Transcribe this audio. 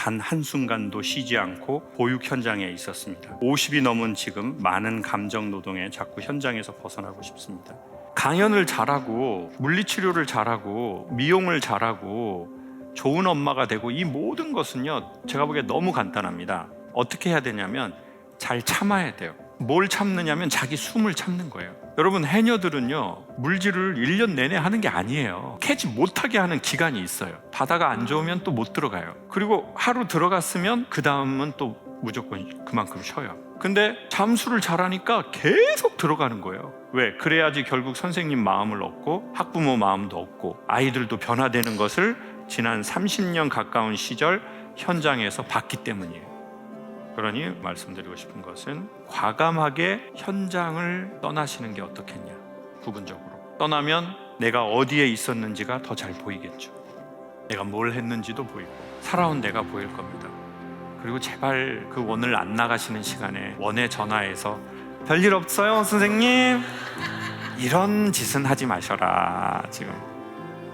단 한순간도 쉬지 않고 보육 현장에 있었습니다. 50이 넘은 지금 많은 감정 노동에 자꾸 현장에서 벗어나고 싶습니다. 강연을 잘하고 물리치료를 잘하고 미용을 잘하고 좋은 엄마가 되고 이 모든 것은요 제가 보기에 너무 간단합니다. 어떻게 해야 되냐면 잘 참아야 돼요. 뭘 참느냐면 자기 숨을 참는 거예요. 여러분 해녀들은요 물질을 1년 내내 하는 게 아니에요. 캐지 못하게 하는 기간이 있어요. 바다가 안 좋으면 또 못 들어가요. 그리고 하루 들어갔으면 그 다음은 또 무조건 그만큼 쉬어요. 근데 잠수를 잘하니까 계속 들어가는 거예요. 왜? 그래야지 결국 선생님 마음을 얻고 학부모 마음도 얻고 아이들도 변화되는 것을 지난 30년 가까운 시절 현장에서 봤기 때문이에요. 그러니 말씀드리고 싶은 것은 과감하게 현장을 떠나시는 게 어떻겠냐. 부분적으로. 떠나면 내가 어디에 있었는지가 더 잘 보이겠죠. 내가 뭘 했는지도 보이고 살아온 내가 보일 겁니다. 그리고 제발 그 원을 안 나가시는 시간에 원에 전화해서 별일 없어요, 선생님. 이런 짓은 하지 마셔라. 지금